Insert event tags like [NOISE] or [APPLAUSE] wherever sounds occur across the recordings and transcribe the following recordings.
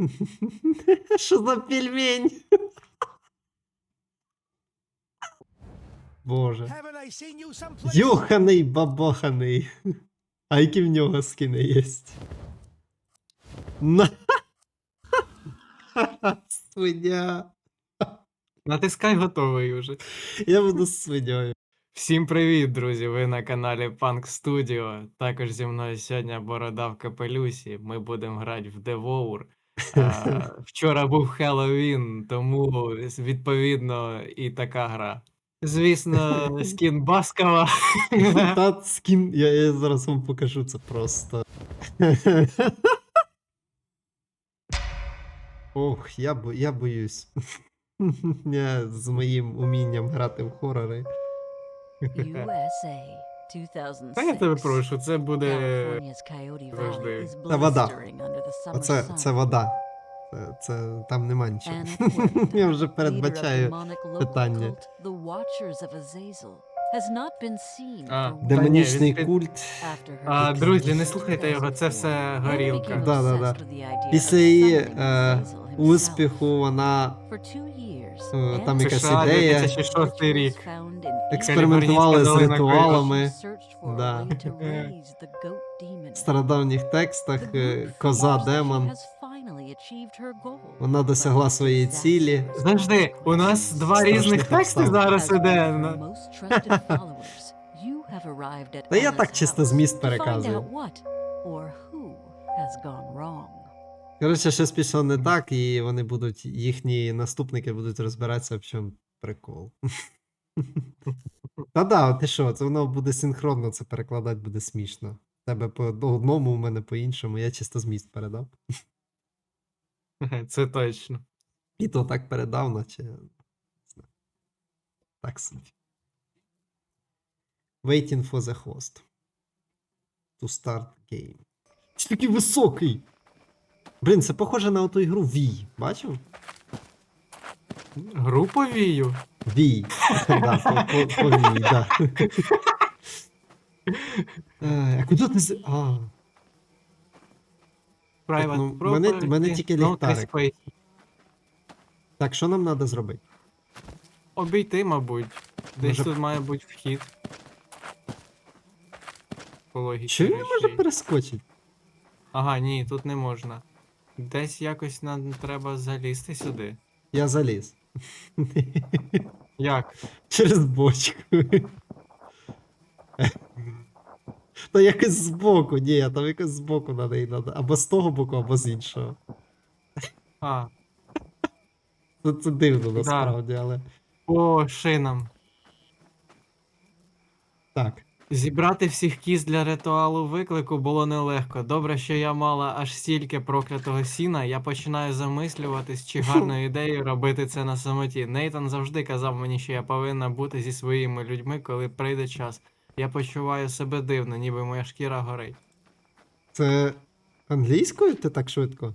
[LAUGHS] Що за пельмень? Боже. Йоханий бабаханий. А які в нього скини є? На. [LAUGHS] Свиня. Натискай готовий уже. Я буду свиньою. Всім привіт, друзі! Ви на каналі Punk Studio. Також зі мною сьогодні Борода в капелюсі. Ми будемо грати в Devour. А, [LAUGHS] Вчора був Хеллоуін, тому відповідно і така гра. Звісно, скін Баскова. [LAUGHS] Та [LAUGHS] скін, я, я зараз вам покажу це просто. Ох, я, бо, я боюсь. Я з моїм умінням грати в хорори. USA 2006. Та я тебе прошу, це буде. California's Coyote завжди. Valley is Та вода. blistering under the summer Оце sun. це вода. Це, це там нема нічого. Я вже передбачаю. питання. cult, The Watchers of Azazel, has not been seen А, for Та ні, Демонічний він культ. after her А, друзі, не слухайте його, це все 2004. Anna горілка. Да, да, да. Після of її е, успіху вона Е, там якась США, ідея. 2006 рік. Експериментували з ритуалами Да. [LAUGHS] в стародавніх текстах. е, Коза демон. Вона досягла своєї цілі. Завжди, у нас два різних тексти зараз іде. Та я так чисто зміст переказую. Коротше, щось пішло не так, і вони будуть, їхні наступники будуть розбиратися, в чому прикол. Та да, ти що, це воно буде синхронно, це перекладати буде смішно. Тебе по одному, у мене по іншому, я чисто зміст передав. Це точно. І то так передав, наче. Так собі. Waiting for the host. To start game. Чи такий високий? Блін, це похоже на оту ігру Wii. Бачив? Групу вію. Вій. [LAUGHS] Да, по, по, по Вій, да. Е, А куди ти з. А, Private ну, в мене- в мене property, тільки no ліхтарик. space. так, що нам треба зробити? Обійти, мабуть. Десь Може- тут має бути вхід. По логіці Чи він не може речей. перескочити? Ага, ні, тут не можна. Десь якось нам треба залізти сюди. Я заліз. Як? Через бочку. Та якось збоку, ні, там якось збоку на неї треба. Або з того боку, або з іншого. А, Це, це дивно насправді, але. по шинам. Так. Зібрати всіх кіз для ритуалу виклику було нелегко. Добре, що я мала аж стільки проклятого сіна, я починаю замислюватись, чи гарною ідеєю робити це на самоті. Нейтан завжди казав мені, що я повинна бути зі своїми людьми, коли прийде час. Я почуваю себе дивно, ніби моя шкіра горить. Це англійською ти так швидко?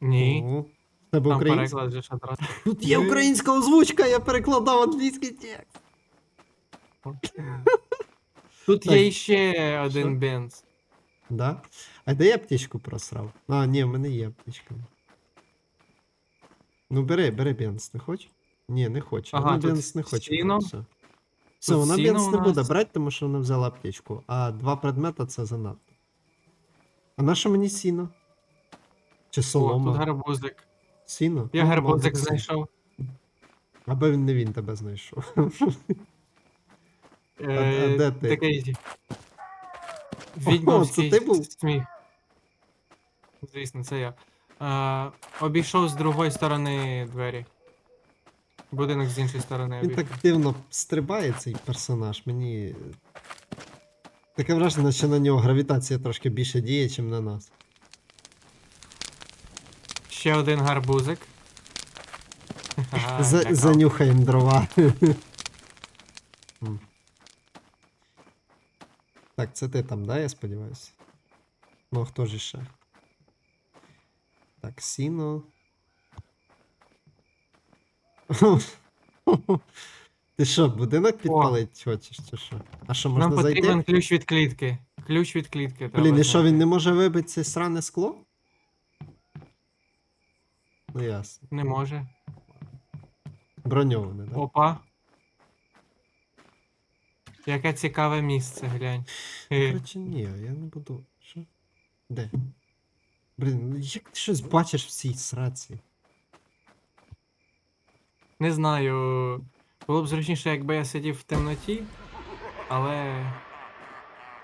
Ні. Ого. В Тебе Там українська? переклад же ж одразу. Тут є українська озвучка, я перекладав англійський текст. Тут Так. є ще один бенз. Да? А де я аптечку просрав? А, ні, в мене є аптечка. Ну бери, бери бенз, не хочеш? Ні, не хоче. Ага, Вона бенз не хоче. сіно. Все, все вона бенз не буде брати, тому що вона взяла аптечку. А два предмета це занадто. А на що мені сіно? Чи О, тут гарбузик. Сіно? Я Ну, гарбузик знайшов. Аби він не він тебе знайшов. [LAUGHS] Е, а де ти? Такий відьмовський це ти був? сміх. Звісно, це я. Е, обійшов з другої сторони двері. Будинок з іншої сторони Він обійшов. так дивно стрибає цей персонаж. Мені. Таке враження, що на нього гравітація трошки більше діє, ніж на нас. Ще один гарбузик. [LAUGHS] Ага, За, лякав. занюхаємо дрова. [LAUGHS] М. так, це ти там, да, я сподіваюся? Ну, хто ж ще? Так, сіно. Ти що, будинок підпалить хочеш, чи що? А що, можна Нам зайти? потрібен ключ від клітки. Ключ від клітки. треба Блін, і що знайти. він не може вибити це сране скло? Ну ясно. Не може. Броньоване, так? Опа. Яке цікаве місце, глянь. Е, Коротше, ні, я не буду. Що? Де? Блін, ну як ти щось бачиш в цій сраці? Не знаю. Було б зручніше, якби я сидів в темноті, але.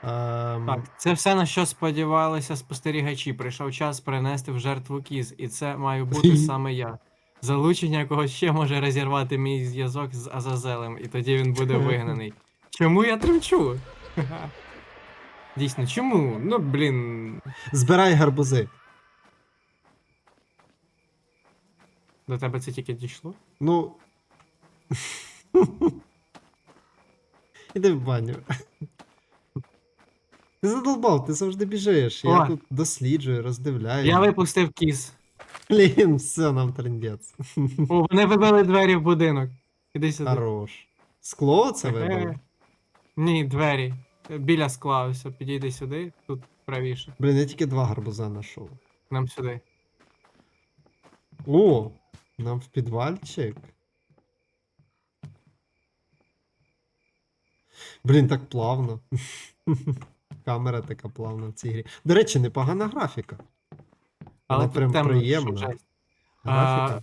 Ем, Так, це все на що сподівалися спостерігачі. Прийшов час принести в жертву кіз, і це маю бути [LAUGHS] саме я. Залучення якого ще може розірвати мій зв'язок з Азазелем, і тоді він буде вигнаний. Чому я тремчу? [LAUGHS] Дійсно, чому? Ну, блін, Збирай гарбузи. до тебе це тільки дійшло? Ну. [LAUGHS] Іди в баню. Ти задолбав, ти завжди біжиш. Я О. тут досліджую, роздивляю. Я випустив кіз. Блін, все, нам трендець. О, вони вибили двері в будинок. Іди сюди. Хорош. Скло це? [LAUGHS] Е, Ні, двері. Біля скла, ось, підійди сюди, тут правіше. Блін, я тільки два гарбуза знайшов. Нам сюди. О, нам в підвальчик. Блін, так плавно. [LAUGHS] Камера така плавна в цій грі. До речі, непогана графіка. Але Вона прям темно, приємна. Графіка.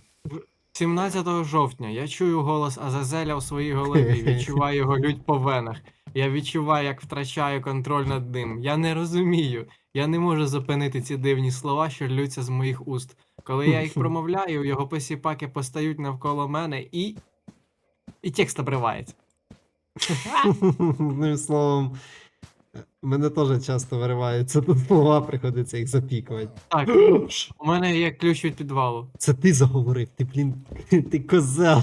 17 жовтня я чую голос Азазеля у своїй голові, [LAUGHS] відчуваю його лють по венах. Я відчуваю, як втрачаю контроль над ним. Я не розумію. Я не можу зупинити ці дивні слова, що ллються з моїх уст. Коли я їх [LAUGHS] промовляю, його посіпаки постають навколо мене і. І текст обривається. Одним словом, мене теж часто вириваються тут слова, приходиться їх запікувати. Так, у мене є ключ від підвалу. Це ти заговорив, ти, блін, ти козел.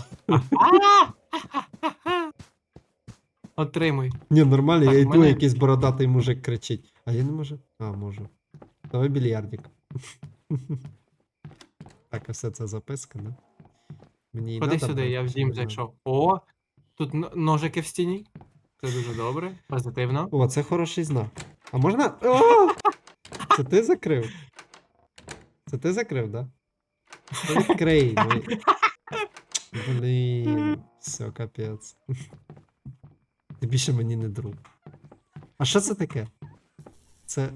Отримуй. Ні, нормально, Так, я йду, мене- якийсь бородатий мужик кричить. А я не можу? А, можу. Давай більярдик. [LAUGHS] Так, а все це записка, да? Мені і Ходи надо сюди, я в дім не зайшов. О! Тут н- ножики в стіні. Це дуже добре, позитивно. О, це хороший знак. А можна. О! Це ти закрив? Це ти закрив, да? Та Відкрий. Ну... [LAUGHS] Блін, все, капець. Ти більше мені не друг. А що це таке? Це.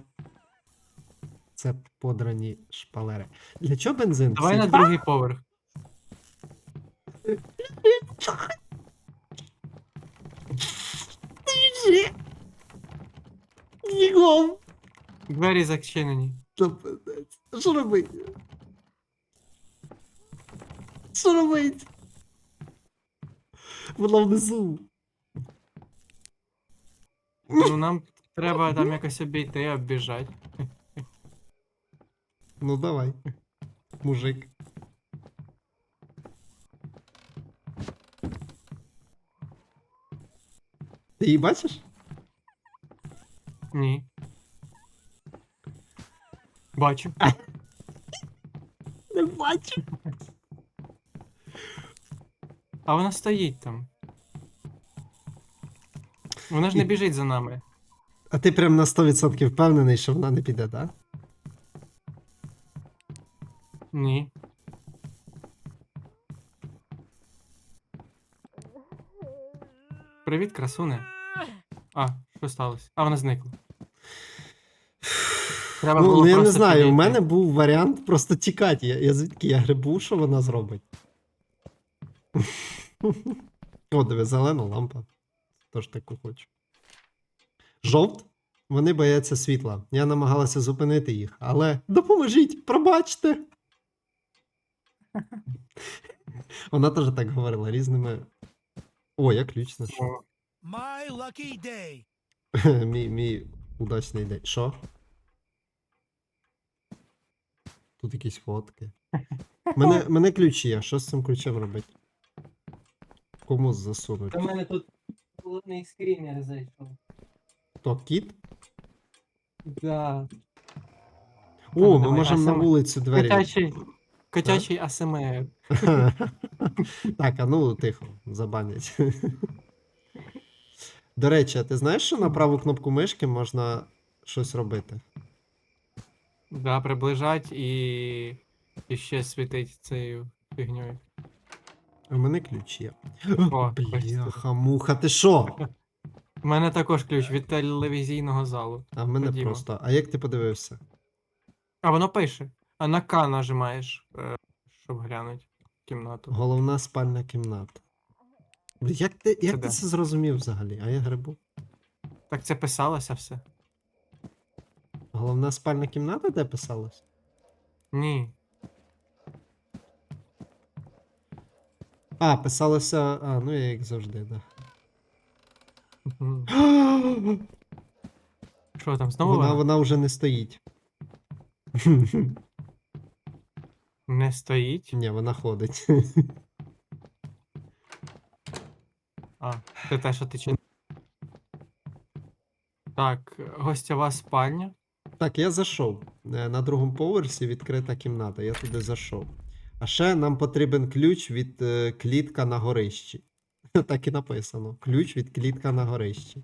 Це подрані шпалери. Для чого бензин? Давай на другий поверх. Бігом! Двері зачинені. Що робить? Що робить? Вона внизу. Ну нам треба там якось обійти, оббіжати. Ну давай. Мужик. Ти її бачиш? Ні. Бачу. Не бачу. А вона стоїть там. Вона ж не біжить за нами. А ти прям на 100% впевнений, що вона не піде, так? Ні. Привіт, красуне. А, що сталося? А, вона зникла. Треба Ну, було ну я не просто знаю, у підійти. мене був варіант просто тікати. Я, я звідки я грибу, що вона зробить. [LAUGHS] О, диви, зелена лампа. Тож таку хочу. Жовт? Вони бояться світла. Я намагалася зупинити їх, але допоможіть, пробачте. [LAUGHS] Вона теж так говорила різними. О, я ключ знайшов. My lucky day. [LAUGHS] мій, мій удачний день. Що? Тут якісь фотки. [LAUGHS] Мене, мене ключ є. Що з цим ключем робити? Кому засунуть? В мене тут холодний скрінер зайшов. То кіт? Да. О, ми давай, можемо на ASMR. вулицю двері. Котячий, котячий АСМР. [LAUGHS] так, а ну тихо, забанять. До речі, а ти знаєш, що на праву кнопку мишки можна щось робити? Да, приближать і І ще світить цією фігньою. У мене ключ є. О, Бляха, муха, ти що? У мене також ключ від телевізійного залу. А в мене Ходімо. просто. А як ти подивився? А воно пише. А на К нажимаєш, е, щоб глянути кімнату. Головна спальна кімната. Як ти, як ти де? це зрозумів взагалі? А я грибу. Так це писалося все? Головна спальна кімната, де писалось? Ні. А, писалося. А, ну я як завжди, да. Що там, знову Вона, вона, вже не стоїть. не стоїть? Ні, вона ходить. А, це те, що ти чи. Так, гостьова спальня. Так, я зайшов. Е, На другому поверсі відкрита кімната, я туди зайшов. А ще нам потрібен ключ від е, клітка на горищі. [LAUGHS] Так і написано. Ключ від клітка на горищі.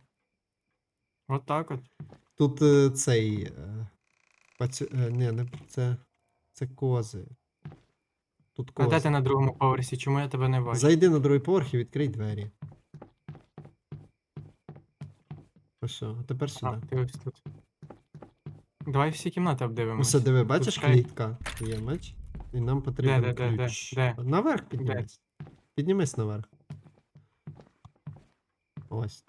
Отак от. Тут е, цей. Е, пацю... е, ні, не це. Це кози. Тут А де кози. ти на другому поверсі? Чому я тебе не бачу? Зайди на другий поверх і відкрий двері. Ось все, а тепер А, сюди. ти ось тут. Давай всі кімнати обдивимося. Усе диви, бачиш Пускай. клітка? Є меч. І нам потрібен де, де, де, ключ. де? Наверх піднімись. Піднімись наверх. Ось.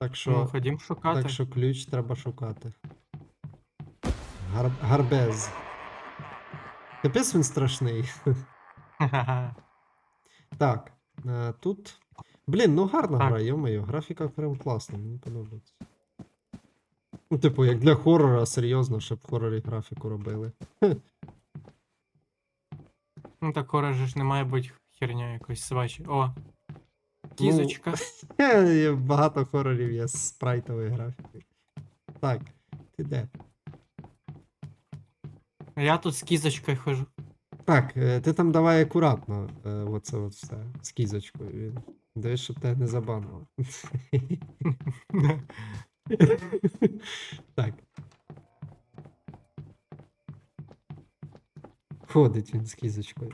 Так що, Ну, ходім шукати. так що ключ треба шукати. Гар... Гарбез. Капець він страшний. Ха-ха-ха. [LAUGHS] Так, е, тут. Блін, ну гарна Так. гра, йо-моє, графіка прям класна, мені подобається. Ну, типу, як для хорора, серйозно, щоб в хорорі графіку робили. [LAUGHS] Ну так хора же ж не має бути херня якось собачі. Ну, О. Кізочка. [LAUGHS] Є Багато хорорів є з спрайтової графіки. Так, ти де? Я тут з кізочкою хожу. Так, е, ти там давай акуратно. е, Оце от все. З кізочкою. Дивись, щоб тебе не забанило. [LAUGHS] Так. Ходить він з кізочкою.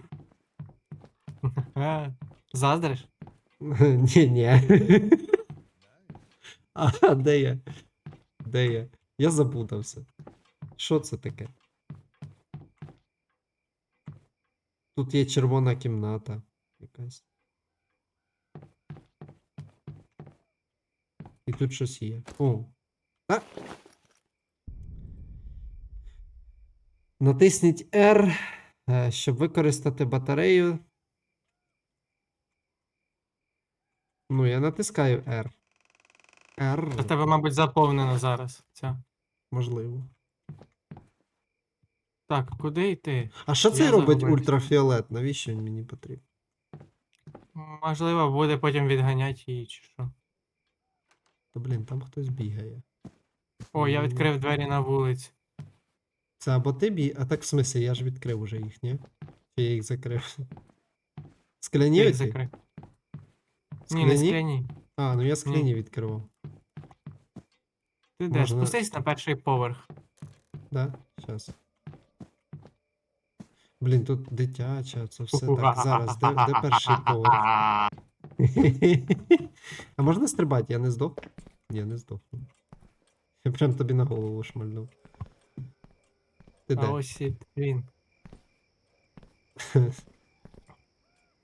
[LAUGHS] Заздриш? Ні, ні. А, де я? Де я? Я запутався. Що це таке? Тут є червона кімната. Якась. Тут щось є. О. А. Натисніть R, е, щоб використати батарею. Ну, я натискаю R. У R, тебе, мабуть, заповнено зараз. Ця. можливо. Так, куди йти? А що це робить загубився. ультрафіолет? Навіщо він мені потрібен? Можливо, буде потім відганяти її чи що. Та блін, там хтось бігає. О, я відкрив двері на вулиці. Це або ти бій, а так в смислі, я ж відкрив уже їх, ні? Чи я їх закрив? Скляні Я їх оці? закрив. Ні, не Скляні? А, ну я скляні відкривав. Ти де? Можна- Спустись на перший поверх. Да? Щас. Блін, тут дитяча, це все так. Зараз, де, де перший поверх? [LAUGHS] [LAUGHS] А можна стрибати? Я не здох? Ні, не здох. Я прям тобі на голову шмальнув. Ти А де? ось і він. [LAUGHS]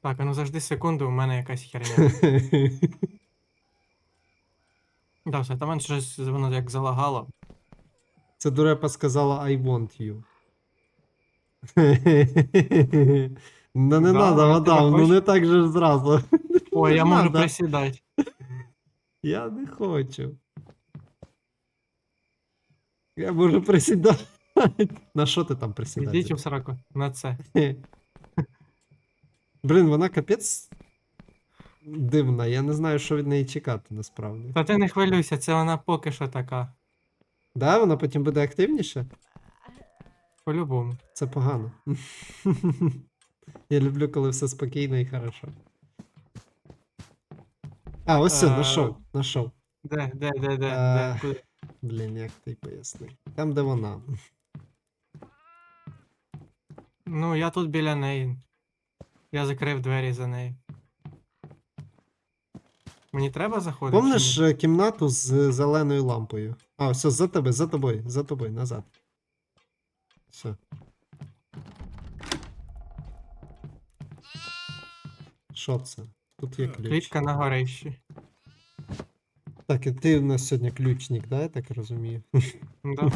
Так, а ну завжди секунду, у мене якась херня. [LAUGHS] Да, все, там щось воно як залагало. Це дурепа сказала I want you. Ну не Да, надо, вона мадам, тебе ну не так же ж зразу. Ой, я можу надо. присідати. [LAUGHS] Я не хочу. Я можу присідати. [LAUGHS] На що ти там присідаєш? Ідіть у сраку. На це. [LAUGHS] Блін, вона капець дивна. Я не знаю, що від неї чекати насправді. Та ти не хвилюйся, це вона поки що така. Да, вона потім буде активніше? По-любому. Це погано. Я люблю, коли все спокійно і хорошо. А, ось все, Е, нашов, нашов. Де, де, де, де, Е, де, куди? Блін, як ти поясни. Там, де вона. Ну, я тут біля неї. Я закрив двері за нею. Мені треба заходити? чи Помниш ні? е, кімнату з зеленою лампою? А, все, за тебе, за тобою, за тобою, назад. Все. Що це? Тут є ключ. Клітка на горищі. Так, і ти у нас сьогодні ключник, да, я так розумію? Да.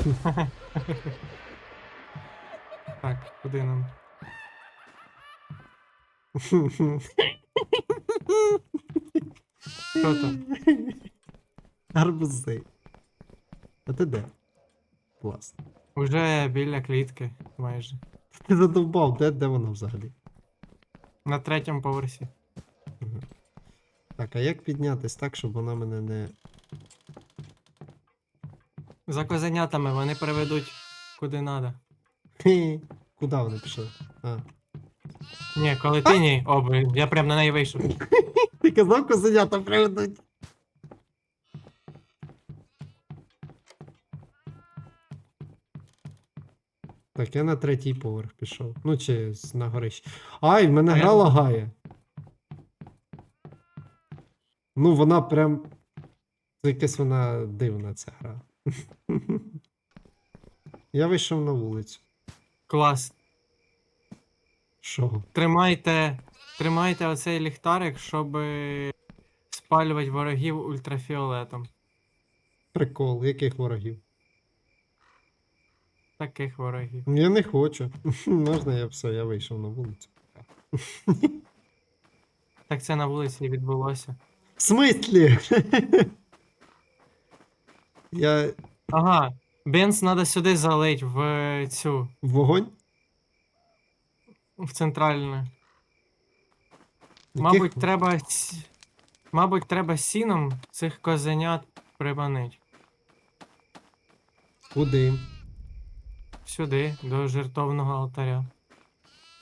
так, куди нам? Що там? Арбузи. А ти де? Клас. Уже біля клітки майже. Ти задовбав, де, де вона взагалі? На третьому поверсі. Так, а як піднятись так, щоб вона мене не. За козенятами вони приведуть куди треба. Хе, Куди вони пішли? А. Ні, коли ти ні. О, блін, я прям на неї вийшов. Ти казав, козенята приведуть. Так, я на третій поверх пішов. Ну, чи з- на горище. Ай, в мене А я гра лагає. Ну, вона прям. Якась вона дивна ця гра. [LAUGHS] Я вийшов на вулицю. Клас. Що? Тримайте. Тримайте оцей ліхтарик, щоб спалювати ворогів ультрафіолетом. Прикол, яких ворогів? Таких ворогів. Я не хочу. [LAUGHS] Можна я все, я вийшов на вулицю. [LAUGHS] Так це на вулиці і відбулося. В смислі? Я Ага. Бенз треба сюди залить в е, цю. вогонь? В центральну. Яких Мабуть, треба. сь- Мабуть, треба сіном цих козенят приманить. Куди? Сюди, до жертовного алтаря.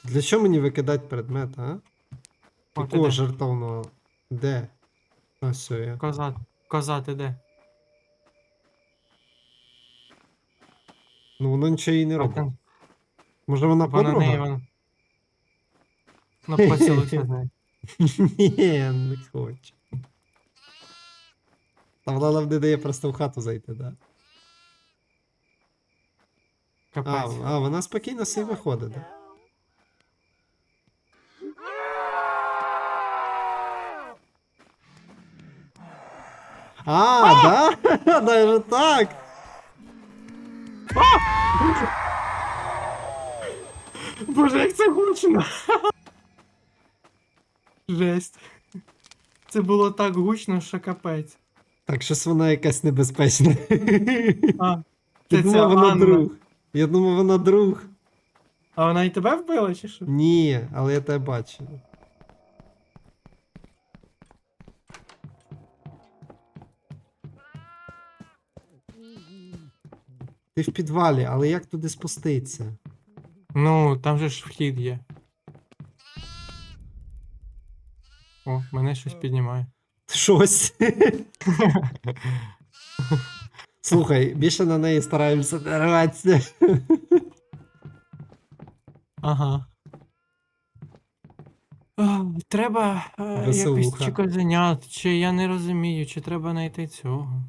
Для чого мені викидати предмет, а? О, ти Якого де? жертовного? Де? А, все, я. Коза, коза, ти де? Ну воно нічого їй не робить. там- Може вона Вона подруга? неї вона. Ну, поцілуйся з нею. [LAUGHS] Ні, не хочу. Та вона нам не дає просто в хату зайти, да? А, Капець. а вона спокійно собі виходить, да? А, да? [LAUGHS] Даже так? Боже, як це гучно! Жесть. Це було так гучно, що капець. Так, щось вона якась небезпечна. А, Я це думав, вона Анна. друг. Я думав, вона друг. А вона і тебе вбила, чи що? Ні, але я тебе бачу. Ти в підвалі, але як туди спуститися? Ну, там же ж вхід є. О, мене щось піднімає. Щось. Слухай, більше на неї стараємося не рватися. Ага. А, треба е, якось Веселуха. чи козенят, чи я не розумію, чи треба знайти цього.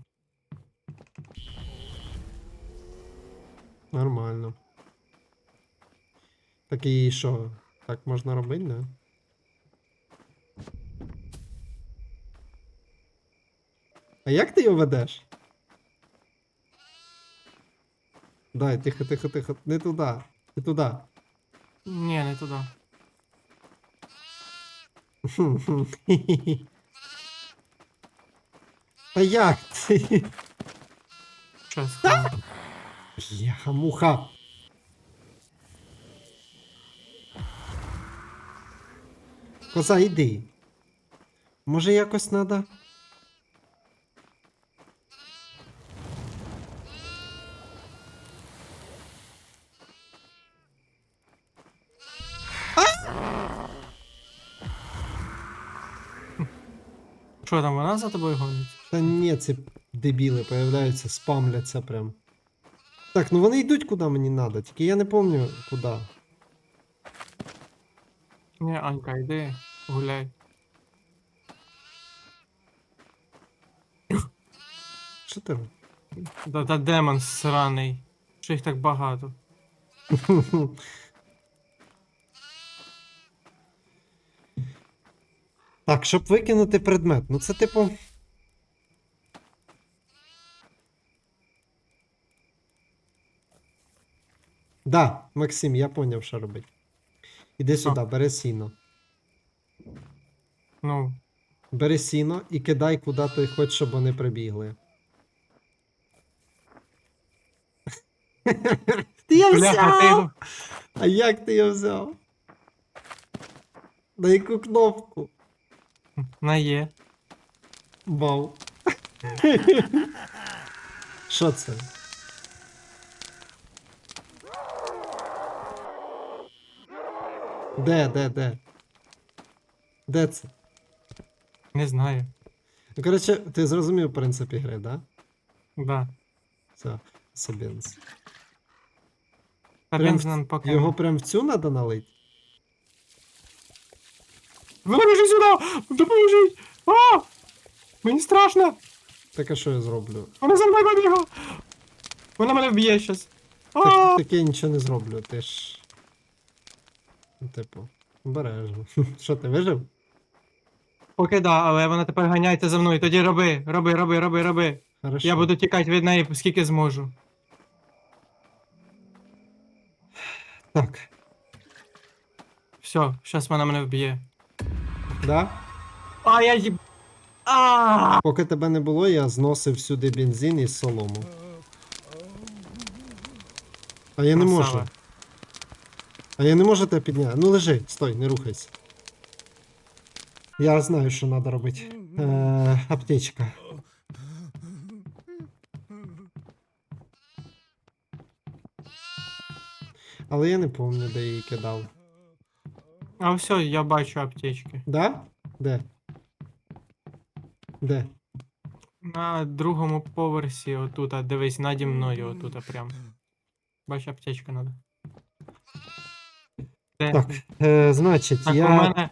Нормально. Так і що? Так можна робити, да? А як ти його ведеш? Дай, тихо, тихо, тихо. Не туди. Не туди. Ні, не туди. [LAUGHS] Та як ти? Щас. хвилинку. Бляха, муха. Коза, йди. Може якось треба? Що там, вона за тобою гонить? Та ні, це дебіли появляються, спамляться прям. Так, ну вони йдуть куди мені треба, тільки я не пам'ятаю куди. Ні, Анька, йди, гуляй. Що ти робиш? Да, та демон сраний. Що їх так багато? [LAUGHS] Так, щоб викинути предмет. Ну це типу. Да, Максим, я поняв, що робити. Іди сюди, бери сіно. Ну, Бери сіно і кидай куди ти хочеш, щоб вони прибігли. [LAUGHS] Ти я взяв! А як ти його взяв? На яку кнопку? На є. Вау. [LAUGHS] Що це? Де, де, де? Де це? Не знаю. Ну, коротше, ти зрозумів принцип ігри, да? Да. Все, Сабінс. Та Прям бензин поки. Його прям в цю треба налить? Допоможи сюди! Допоможіть! А! Мені страшно! Так а що я зроблю? Вона за мною побігла! Вона мене вб'є щас. А! Так, так я нічого не зроблю, ти ж. Ну, типу, обережно. [LAUGHS] Що ти вижив? Поки да, але вона тепер ганяється за мною. Тоді роби, роби, роби, роби, роби. Хорошо. Я буду тікати від неї, скільки зможу. Так. Все, щас вона мене вб'є. Да? А, я їб... А! Поки тебе не було, я зносив сюди бензин і солому. А я не Красава. А я не можу тебе підняти. Ну лежи, стой, не рухайся. Я знаю, що треба робити. Е, аптечка. Але я не пам'ятаю, де її кидав. А все, я бачу аптечки. Да? Де? Де? На другому поверсі, отут, а дивись, наді мною, отут, а прям. Бач, аптечка надо. Так, е, значить, Так, я. у мене.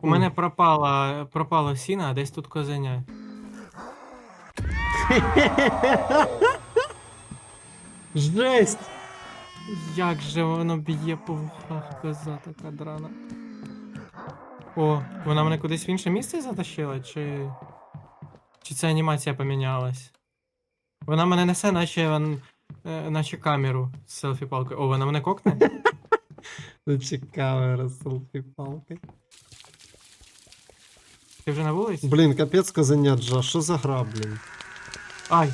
У мене пропала, пропало сіна, а десь тут козеня. [LAUGHS] Жесть! Як же воно б'є по вухах, коза така драна. О, вона мене кудись в інше місце затащила, чи. Чи ця анімація помінялась? Вона мене несе, наче, вон- е, наче камеру з селфі-палкою. О, вона мене кокне? [LAUGHS] Ну, цікаве розсилки палки. Ти вже на вулиці? Блін, капець козеняджа, що за гра, блін? Ай!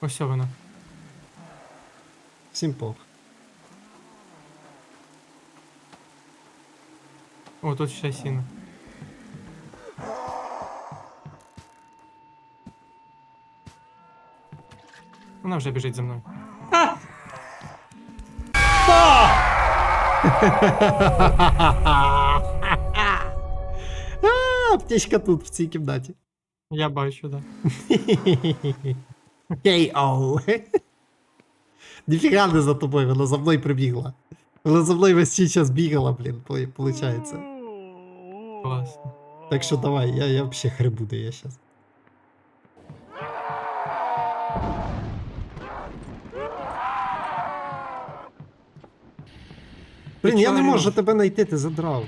Ось вона. Всім пох. О, тут ще сіно. Вона вже біжить за мною. [LAUGHS] А, аптечка тут, в цій кімнаті. Я бачу, да. Кей-оу. Ніфіга не за тобою, вона за мною прибігла. Вона за мною весь час бігала, блін, виходить. Класно. Так що давай, я, я вообще хребуду, я щас. Блін, я не не можу тебе знайти, ти задрав.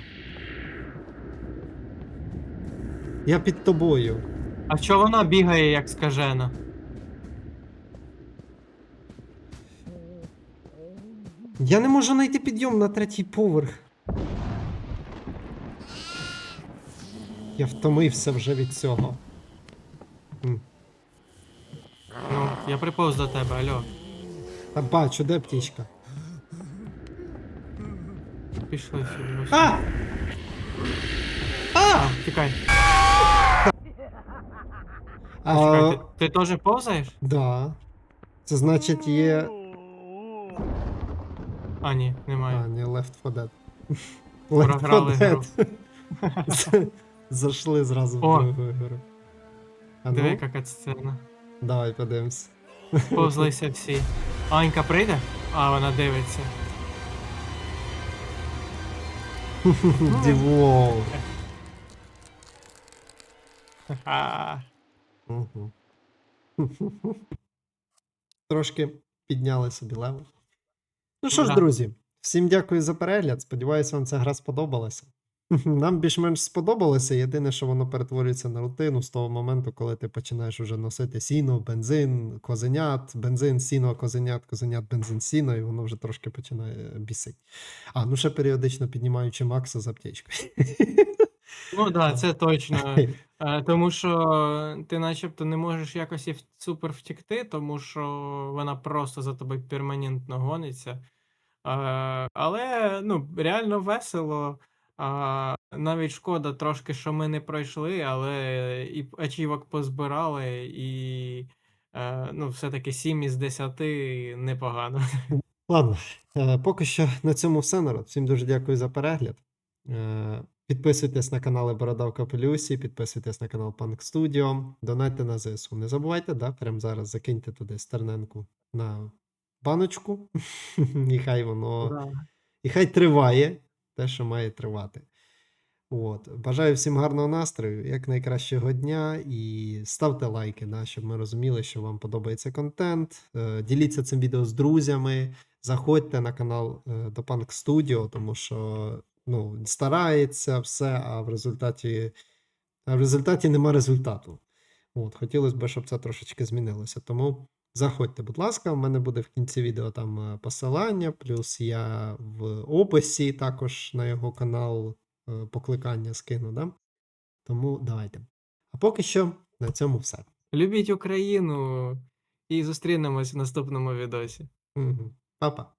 Я під тобою. А чого вона бігає, як скажена? Я не можу знайти підйом на третій поверх. Я втомився вже від цього. М, Ну, я приповз до тебе, алло. Та бачу, де птічка? Пішли сюди. ось. А! А! А, тікай. А, Чекай, ти, ти теж повзаєш? да. Це значить є. А, ні, немає. А, не Left 4 Dead. [LAUGHS] Left Програли 4. Dead. [LAUGHS] Зайшли зразу в О. другу гру. А Диви, ну, яка катсцена. давай подивимось. Повзлися всі. Анька прийде? А, вона дивиться. [LAUGHS] Дівол. Ха-ха. Мгм. Трошки підняли собі левел. Ну що ж, друзі, всім дякую за перегляд. Сподіваюсь, вам ця гра сподобалася. [LAUGHS] Нам більш-менш сподобалося. Єдине, що воно перетворюється на рутину з того моменту, коли ти починаєш уже носити сіно, бензин, козенят, бензин, сіно, козенят, козенят, бензин, сіно, і воно вже трошки починає бісити. А, ну ще періодично піднімаючи Макса з аптечкою. [LAUGHS] Ну так, да, це точно. [LAUGHS] Е, Тому що ти начебто не можеш якось і в- супер втекти, тому що вона просто за тобою перманентно гониться. Е, Але ну, реально весело. А, навіть шкода трошки, що ми не пройшли, але і ачівок позбирали, і е, ну, все-таки 7 із 10 непогано. [LAUGHS] Ладно, е, поки що на цьому все, народ. Всім дуже дякую за перегляд. Е, Підписуйтесь на канали Бородавка Плюсі, підписуйтесь на канал Punk Studio, донайте на ЗСУ. Не забувайте, да, прямо зараз закиньте туди стерненку на баночку, [LAUGHS] і хай воно. Да. І хай триває те, що має тривати. От. Бажаю всім гарного настрою, як найкращого дня, і ставте лайки, да, щоб ми розуміли, що вам подобається контент. Е, Діліться цим відео з друзями. Заходьте на канал е, до Punk Studio, тому що ну, старається все, а в результаті, а в результаті нема результату. От, хотілося б, щоб це трошечки змінилося. Тому заходьте, будь ласка, в мене буде в кінці відео там е, посилання, плюс я в описі також на його канал е, покликання скину. Да? Тому давайте. А поки що на цьому все. Любіть Україну і зустрінемось в наступному відосі. Угу. Па-па.